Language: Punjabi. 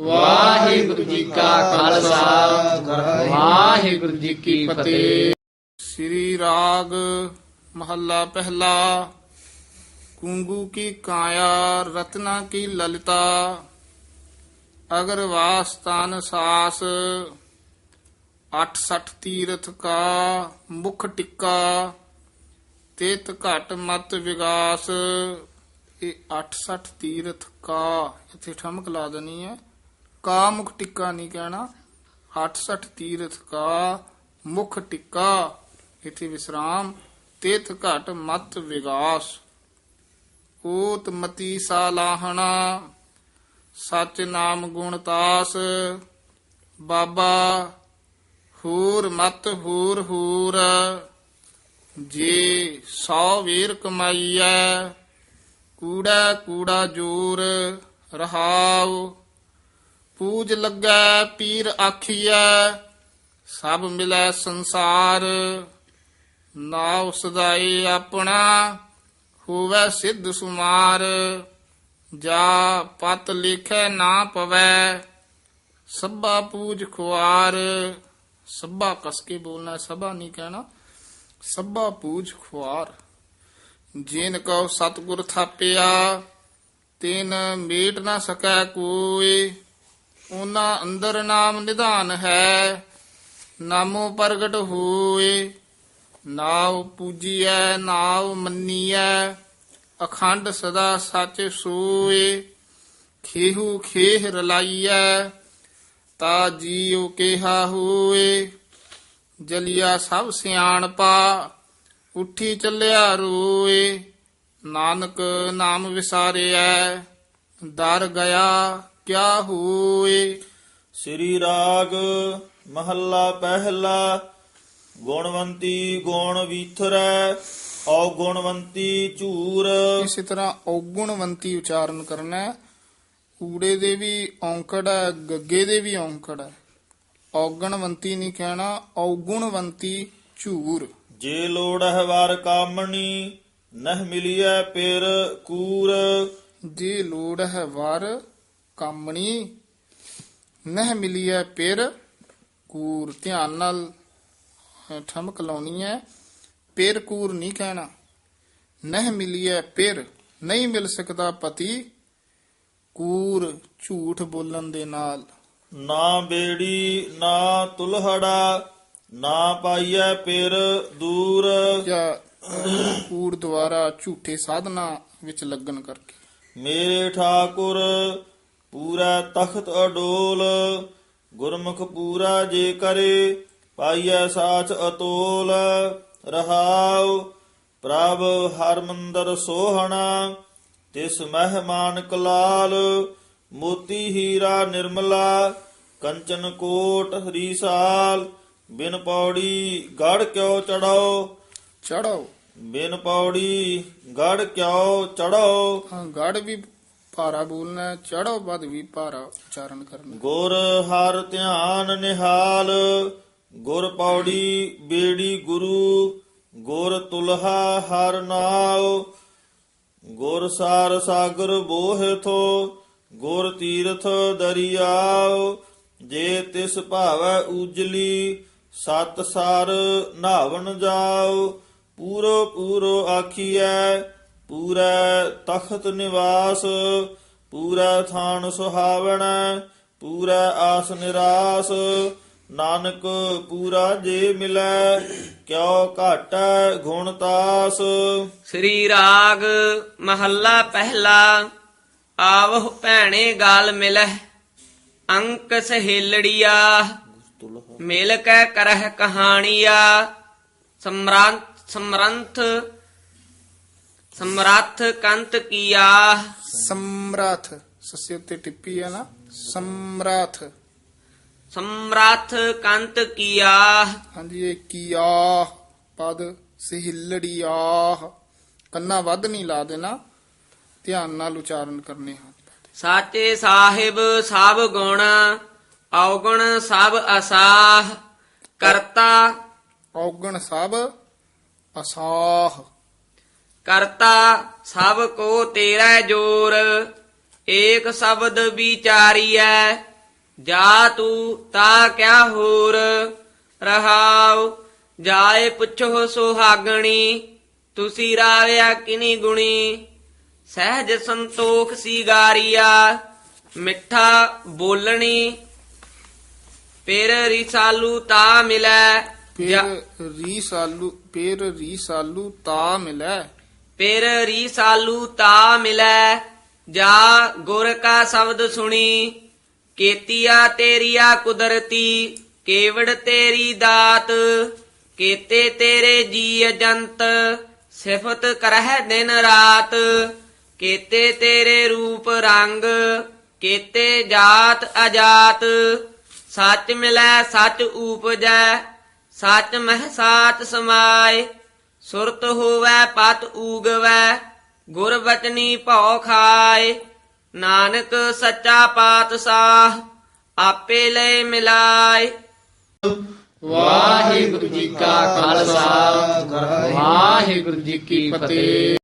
ਵਾਹਿਗੁਰੂ ਜੀ ਕਾ ਖਾਲਸਾ। ਵਾਹਿਗੁਰੂ ਜੀ ਕੀ ਫਤਿਹ। ਸ੍ਰੀ ਰਾਗ ਮਹੱਲਾ ਪਹਿਲਾ, ਕੁੰਗੂ ਕੀ ਕਾਇਆ, ਰਤਨਾ ਕੀ ਲਲਿਤਾ ਅਗਰ ਵਾਸਤਾਨ ਸਾਸ 68 ਤੀਰਥ ਕਾ ਮੁਖ ਟਿੱਕਾ, ਤੇਤ ਘਟ ਮਤ ਵਿਗਾਸ ਇਹ 68 ਤੀਰਥ ਕਾ, ਇੱਥੇ ਠਮਕ ਲਾ ਦੇਣੀ ਹੈ। ਕਾ ਮੁਖ ਟਿੱਕਾ ਨਹੀਂ ਕਹਿਣਾ। 68 ਤੀਰਥ ਕਾ, ਮੁਖ ਟਿੱਕਾ। ਇਥੇ ਵਿਸਰਾਮ। ਤੇਤ ਘਟ ਮਤ ਵਿਗਾਸ। ਓਤ ਮਤੀ ਸਾਲਾਹਣਾ ਸਚ ਨਾਮ ਗੁਣ ਤਾਸ। ਬਾਬਾ, ਹੂਰ ਮਤ ਹੂਰ ਹੂਰ। ਜੇ ਸੌ ਵੀਰ ਕਮਾਈਐ ਕੂੜਾ ਕੂੜਾ ਜੋਰ, ਰਹਾਉ। ਪੂਜ ਲੱਗੈ, ਪੀਰ ਆਖੀਐ, ਸਭ ਮਿਲੈ ਸੰਸਾਰ। ਨਾਉ ਸਦਾਈ ਆਪਣਾ, ਹੋਵੇ ਸਿੱਧ ਸੁਮਾਰ। ਜਾ ਪਤ ਲਿਖੈ ਨਾ ਪਵੈ, ਸਭਾ ਪੂਜ ਖੁਆਰ। ਸਭਾ ਕਸ ਕੇ ਬੋਲਣਾ, ਸਭਾ ਨਹੀਂ ਕਹਿਣਾ, ਸਭਾ ਪੂਜ ਖੁਆਰ। ਜਿਨ ਕਉ ਸਤਗੁਰ ਥਾਪਿਆ, ਤਿਨ ਮੇਟ ਨਾ ਸਕੈ ਕੋਈ ਉਹਨਾਂ ਅੰਦਰ ਨਾਮ ਨਿਧਾਨ ਹੈ, ਨਾਮੋ ਪ੍ਰਗਟ ਹੋਏ ਨਾਉ ਪੂਜੀਐ, ਨਾਉ ਮੰਨੀਐ, ਅਖੰਡ ਸਦਾ ਸੱਚ ਸੋਏ ਖੇਹੂ ਖੇਹ ਰਲਾਈਐ, ਤਾ ਜੀਉ ਕਿਹਾ ਹੋਏ ਜਲਿਆ ਸਭ ਸਿਆਣਪਾ ਉੱਠੀ ਚੱਲਿਆ ਰੋਏ ਨਾਨਕ ਨਾਮ ਵਿਸਾਰਿਐ ਦਰ ਗਿਆ ਕਿਆ ਹੋਏ? ਸ੍ਰੀ ਰਾਗ ਮਹੱਲਾ ਪਹਿਲਾ ਗੁਣਵੰਤੀ ਗੁਣ ਵੀਥਰੈ ਔ ਗੁਣਵੰਤੀ ਝੂਰ। ਇਸੇ ਤਰ੍ਹਾਂ ਔਗੁਣਵੰਤੀ ਉਚਾਰਨ ਕਰਨਾ ਊੜੇ ਦੇ ਵੀ ਔਂਕੜ ਹੈ ਗੱਗੇ ਦੇ ਵੀ ਔਂਕੜ ਹੈ ਔਗਣਵੰਤੀ ਨਹੀਂ ਕਹਿਣਾ ਔਗੁਣਵੰਤੀ ਝੂਰ। ਜੇ ਲੋੜ ਹੈ ਵਾਰ ਕਾਮਣੀ ਨਹ ਮਿਲਿਐ ਪਿਰ ਕੂਰ। ਜੇ ਲੋੜ ਹੈ ਵਰ ਕਾਮਣੀ ਨਹਿ ਮਿਲੀਐ ਪਿਰ ਕੂਰ। ਧਿਆਨ ਨਾਲ ਠਮਕ ਲਾਉਣੀ ਹੈ। ਪਿਰ ਕੂਰ ਨਹੀਂ ਕਹਿਣਾ। ਨਹਿ ਮਿਲੀਐ ਪਿਰ ਨਹੀਂ ਮਿਲ ਸਕਦਾ ਪਤੀ। ਕੂਰ ਝੂਠ ਬੋਲਣ ਦੇ ਨਾਲ। ਨਾ ਬੇੜੀ ਨਾ ਤੁਲਹੜਾ ਨਾ ਪਾਈਐ ਪਿਰ ਦੂਰ। ਜਾਂ ਕੂੜ ਦੁਆਰਾ ਝੂਠੇ ਸਾਧਨਾ ਵਿੱਚ ਲੱਗਣ ਕਰਕੇ। ਮੇਰੇ ਠਾਕੁਰ ਪੂਰਾ ਤਖਤ ਅਡੋਲ ਗੁਰਮੁਖ ਪੂਰਾ ਜੇ ਕਰੇ ਪਾਈਐ ਸਾਚ ਅਤੋਲ। ਰਹਾਉ ਪ੍ਰਭ ਹਰਮੰਦਰ ਸੋਹਣਾ ਤਿਸ ਮਹਿਮਾਨ ਕਲਾਲ ਮੋਤੀ ਹੀਰਾ ਨਿਰਮਲਾ ਕੰਚਨ ਕੋਟ ਹਰੀਸਾਲ ਬਿਨ ਪੌੜੀ ਗੜ ਕਿਉ ਚੜਾਓ? ਚੜਾਓ। ਬਿਨ ਪੌੜੀ ਗੜ ਕਿਉ ਚੜਾਓ? ਹਾਂ ਗੜ ਵੀ ਭਾਰਾ ਬੋਲਣਾ ਹੈ, ਚੜਾਓ ਪਦ ਵੀ ਭਾਰਾ ਉਚਾਰਨ ਕਰਨਾ। ਗੁਰ ਹਰ ਧਿਆਨ ਨਿਹਾਲ ਗੁਰ ਪੌੜੀ ਬੇੜੀ ਗੁਰੂ ਗੁਰ ਤੁਲਹਾ ਹਰ ਨਾਉ। ਗੁਰ ਸਾਰ ਸਾਗਰ ਬੋਹਿਥੋ ਗੁਰ ਤੀਰਥ ਦਰਿਆਉ। ਜੇ ਤਿਸ ਭਾਵੈ ਉਜਲੀ ਸਤ ਸਾਰ ਨਾਵਣ ਜਾਉ, ਪੂਰੋ ਪੂਰੋ ਆਖੀਐ, ਪੂਰਾ ਤਖਤ ਨਿਵਾਸ, ਪੂਰਾ ਥਾਨ ਸੁਹਾਵਣਾ, ਪੂਰਾ ਆਸ ਨਿਰਾਸ, ਨਾਨਕ ਪੂਰਾ ਜੇ ਮਿਲੈ, ਕਿਉ ਘਾਟੈ ਗੁਣ ਤਾਸ। ਸ੍ਰੀ ਰਾਗ ਮਹੱਲਾ ਪਹਿਲਾ, ਆਵਹੁ ਭੈਣੇ ਗਾਲ ਮਿਲੈ ਅੰਕ ਸਹੇਲੜੀਆ ਮਿਲ ਕੇ ਕਰਹਿ ਕਹਾਣੀਆ। ਸਮਰੰਥ ਸਮਰੰਥ ਸਮਰੱਥ ਕੰਤ ਕੀਆ। ਸਮਰਥ ਸੱਸੇ ਉੱਤੇ ਟਿੱਪੀ ਹੈ ਨਾ। ਸਮਰਥ। ਸਮਰੱਥ ਕੰਤ ਕੀਆ। ਹਾਂਜੀ ਇਹ ਕੀਆ ਪਦ ਸਹਿਲੜੀਆ। ਕੰਨਾ ਵੱਧ ਨਹੀਂ ਲਾ ਦੇਣਾ। ਧਿਆਨ ਨਾਲ ਉਚਾਰਨ ਕਰਨੇ ਹਨ। ਸਾਚੇ ਸਾਹਿਬ ਸਭ ਗੁਣ। ਔਗਣ ਸਭ ਅਸਾਹ ਕਰਤਾ ਔਗਣ ਸਭ ਅਸਾਹ। ਕਰਤਾ ਸਭ ਕੋ ਤੇਰਾ ਜੋਰ ਏਕ ਸ਼ਬਦ ਵਿਚਾਰੀਐ ਜਾ ਤੂੰ ਤਾ ਕਿਆ ਹੋਰ ਰਹਾਉ ਜਾਏ ਪੁੱਛੋ ਸੁਹਾਗਣੀ ਤੁਸੀਂ ਰਾਵਿਆ ਕਿਨੀ ਗੁਣੀ ਸਹਿਜ ਸੰਤੋਖ ਸੀਗਾਰੀਆ ਮਿੱਠਾ ਬੋਲਣੀ ਫਿਰ ਰਿਸਾਲੂ ਤਾ ਮਿਲੈ। ਜਾ- ਫਿਰ ਰੀ ਸਾਲੂ ਫਿਰ ਰੀ ਸਾਲੂ ਤਾ ਮਿਲੈ। ਫਿਰ ਰੀਸਾਲੂ ਤਾ ਮਿਲੈ। ਜਾ ਗੁਰ ਕਾ ਸ਼ਬਦ ਸੁਣੀ ਕੀਤੀਆ ਤੇਰੀਆ ਕੁਦਰਤੀ ਕੇਵੜ ਤੇਰੀ ਦਾਤ ਕੀਤੇ ਤੇਰੇ ਜੀ ਜੰਤ ਸਿਫਤ ਕਰਹਿ ਦਿਨ ਰਾਤ ਕੀਤੇ ਤੇਰੇ ਰੂਪ ਰੰਗ ਕੀਤੇ ਜਾਤ ਅਜਾਤ ਸੱਚ ਮਿਲੈ, ਸੱਚ ਊਪਜੈ, ਸੱਚ ਮਹਿ ਸਾਚ ਸਮਾਏ। ਸੁਰਤ ਹੋਵੈ, ਪਤ ਊਗਵੈ, ਗੁਰ ਬਚਨੀ ਭਉ ਖਾਏ। ਨਾਨਕ ਸੱਚਾ ਪਾਤਸ਼ਾਹ, ਆਪੇ ਲੈ ਮਿਲਾਏ। ਵਾਹਿਗੁਰੂ ਜੀ ਕਾ ਖਾਲਸਾ, ਵਾਹਿਗੁਰੂ ਜੀ ਕੀ ਫਤਿਹ।